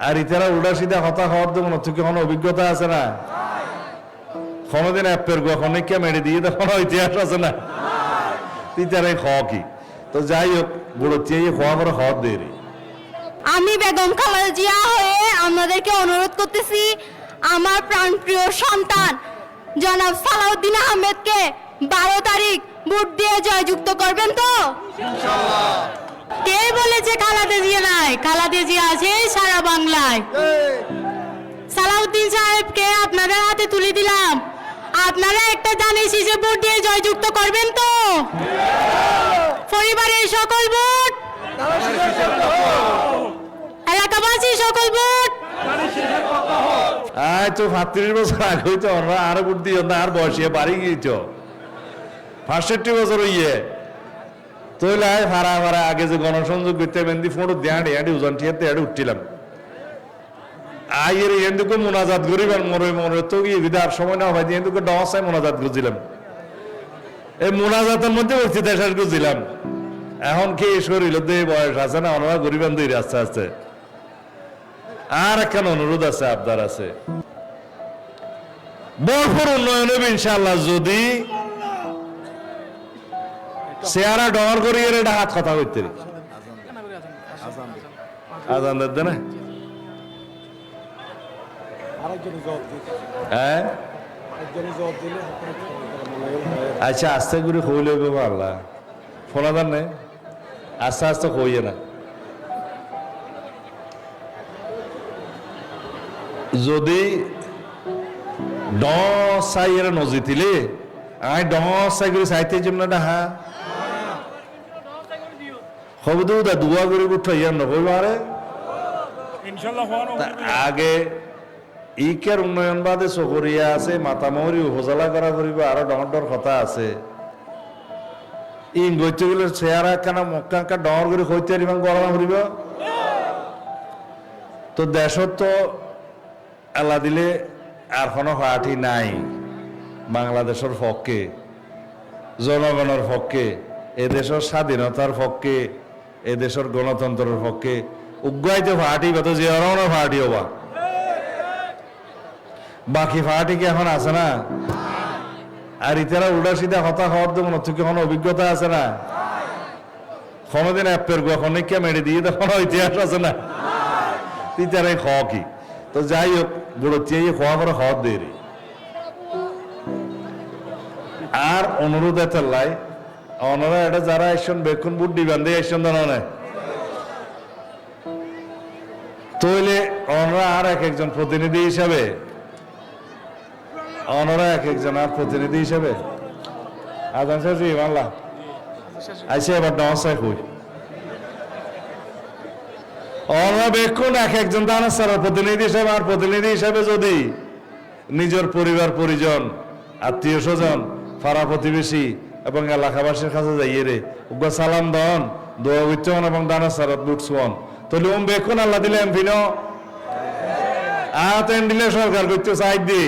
আর ইতারা উল্টা সিধা হতা হওয়ার তো কোনো তুই কোনো অভিজ্ঞতা আছে না? কোনোদিন অ্যাপের গো অনেককে মেরে দিয়ে তো কোনো ইতিহাস আছে না? ইতারাই খাওয়া কি? তো যাই হোক বুড়ো চেয়ে খাওয়া করে খাওয়ার দেরি আমি বেগম খালেদা জিয়া হয়ে আপনাদেরকে অনুরোধ করতেছি আমার প্রাণপ্রিয় সন্তান জনাব সালাউদ্দিন আহমেদকে বারো তারিখ ভোট দিয়ে জয়যুক্ত করবেন তো? কে বলেছে খালাদা সাহেবকে আপনাদের হাতে তুলে দিলাম। আপনারা একটা জানিস যে ভোট দিয়ে জয়যুক্ত করবেন তো? পরিবারের সকল ভোট। এলাকাবাসী সকল ভোট। আয় তো সাতত্রিশ বছর আগে হইতো, আমরা আরও ভোট না, আর বয়সে বাড়ি গিয়েছ। পাঁচষট্টি বছর হইয়ে। তৈলে ভাড়া ভাড়া, আগে যে গণসংযোগ করতে মেন্দি ফোন দেয়াড়ি, আড়ি ওজন টিয়াতে আড়ি, উঠছিলাম। আইয়ের এন্দুকে মোনাজাত করিবেন মরে মরে তো গিয়ে বিদার সময় না হয় এন্দুকে ডসায় মোনাজাত করছিলাম এই মোনাজাতের মধ্যে বক্তৃতা শেষ করছিলাম এখন কি শরীর দিয়ে বয়স আছে না ওনারা গরিবান দিয়ে আস্তে আস্তে আর একখান অনুরোধ আছে, আবদার আছে। বরফর উন্নয়ন হবে ইনশাল্লাহ যদি চেহারা ডর করি এর এটা হাত কথা করতে আজান দেন না? হ্যাঁ? আচ্ছা আস্তে করে কইলে হবে আল্লাহ? ফোনাদার নেই? আস্তে আস্তে কইয়ে না যদি ড সাইয়ের নজিতিলে আই ড সাই করে সাইতে জন্য না হা হব দু দুয়া করে উঠো ইয়ার নকইব আরে? আগে ইকের উন্নয়ন বাদে চকরিয়া আছে, মাতামহরি উপজেলা করা করিব, আরও ডর কথা আছে। ইন গইতে গেলে চেয়ারা কেন মক্কা ডর করে হইতে ইমান গরম করিব তো দেশত তো এলা দিলে আর কোনো পার্টি নাই বাংলাদেশের পক্ষে জনগণের পক্ষে এদেশের স্বাধীনতার পক্ষে এদেশের গণতন্ত্রের পক্ষে উগ্রাইতে পার্টি কত যে অরণের পার্টি হবা। বাকি পার্টি কি এখন আছে না? আর ইতারা উল্টা সিধা হতা হওয়ার তো কোনো তুই কোনো অভিজ্ঞতা আছে না? কোনোদিন অ্যাপের অনেককে মেরে দিয়ে তো কোনো ইতিহাস আছে না? ইতারাই খাওয়া কি? তো যাই হোক, বুড়ো চেয়ে খাওয়া করে খাওয়ার দেরি। আর অনুরোধ এত লাই, অনরা এটা যারা বেকুন বুট দিবেন দিয়ে এসন দানে তৈলে অনরা আর এক একজন প্রতিনিধি হিসাবে অনরা এক একজন আর প্রতিনিধি হিসাবে। আজান শেষ বাংলা। আইসে এবার নসাই কই অনরা বেকুন এক একজন দানা সারা প্রতিনিধি হিসাবে, আর প্রতিনিধি হিসাবে যদি নিজের পরিবার পরিজন, আত্মীয় স্বজন, পাড়া প্রতিবেশী এবং এলাকাবাসীর কাছে যাইয়ে রে উগ্র সালাম দন, দোয়া উচ্চন এবং দানা সারাত বুটসন তাহলে ওম বেকুন আল্লাহ দিলে এমপি ন? আতেন দিলে সরকার করতে সাইড দি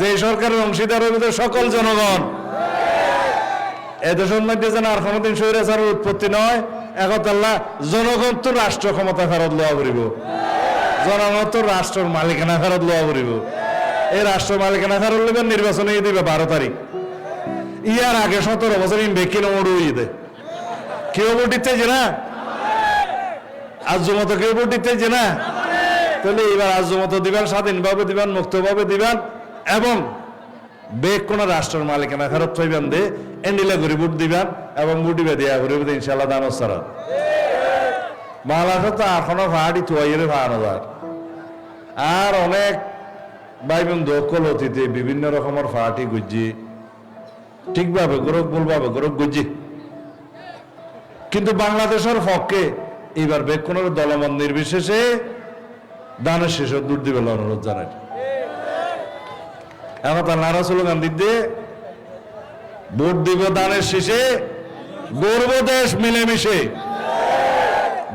যে সরকারের অংশীদার তো সকল জনগণ। এদেশের মধ্যে যেন আর কোনোদিন স্বৈরাচারের উৎপত্তি নয় একতাল্লাহ জনগণ তো রাষ্ট্র ক্ষমতা ফেরত লওয়া করিব। জনগণ তো রাষ্ট্রের মালিকানা ফেরত লওয়া করিব। এই রাষ্ট্র মালিকানা ফেরত নেবেন নির্বাচনে দিবে বারো তারিখ। ইয়ার আগে সতেরো বছর ইন বেকিন ওড়ু ঈদে কেউ ভোট দিতে যে না? আজ মতো কেউ ভোট দিতে যে না? তাহলে এবার আজ মতো দিবেন, স্বাধীনভাবে দিবেন, মুক্তভাবে দিবেন। এবং বেগ কোন রাষ্ট্রের মালিকানা ফেরত পাইবেন দে। এন্ডিলে করে বুট দিবেন এবং ভোট দিবে দিয়া করিবে দে ইনশাল্লাহ দান সারাত বাংলাদেশে তো এখনও ভাড়ি তুয়াইয়ের যায়। আর অনেক ভাই বন্ধু অকল অতীতে বিভিন্ন রকমের ফাটি গুজি। ঠিকভাবে গরক বলভাবে গরক গুজি। কিন্তু বাংলাদেশের পক্ষে এবার বেক্ষণের দলমত নির্বিশেষে দানের শেষে দূর দিবে অনুরোধ জানাই। এখন তার নারা স্লোগান দিতে ভোট দিব দানের শেষে, গর্ব দেশ মিলেমিশে।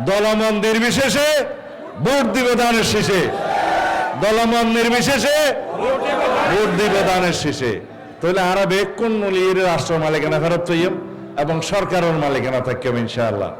দলমত নির্বিশেষে, ভোট দিব দানের শেষে। দলমত নির্বিশেষে, ভোট দিব দানের শেষে। তাহলে আরা বেক্ষণ নলিয়ে রাষ্ট্র মালিকানা ফেরত পাইম এবং সরকারের মালিকানা থাকবে ইনশাআল্লাহ।